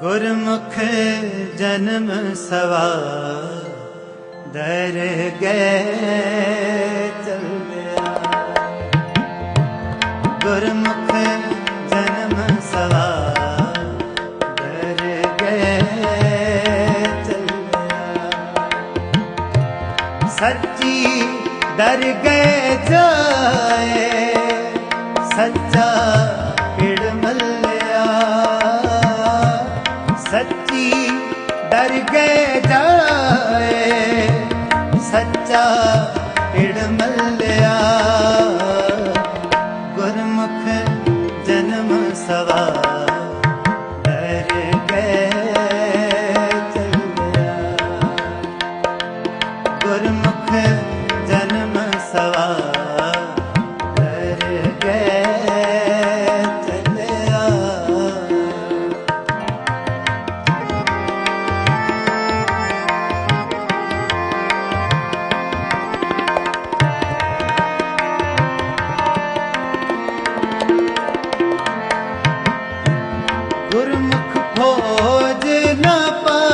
ਗੁਰਮੁਖ ਜਨਮ ਸਵਾ ਦਰ ਗਏ ਚੱਲਿਆ। ਗੁਰਮੁਖ ਜਨਮ ਸਵਾ ਦਰ ਗਏ ਚੱਲਿਆ। ਸੱਚੀ ਦਰ ਗਏ ਜਾਏ, ਸੱਚਾ ਸੱਚੀ ਡਰ ਕੇ ਜਾਏ ਸੱਚਾ ਢਿੜ ਮੱਲਿਆ। ਗੁਰਮੁਖ ਜਨਮ ਸਵਾ ਗੁਰਮੁਖ ਖੋਜ ਨਾ ਪਾ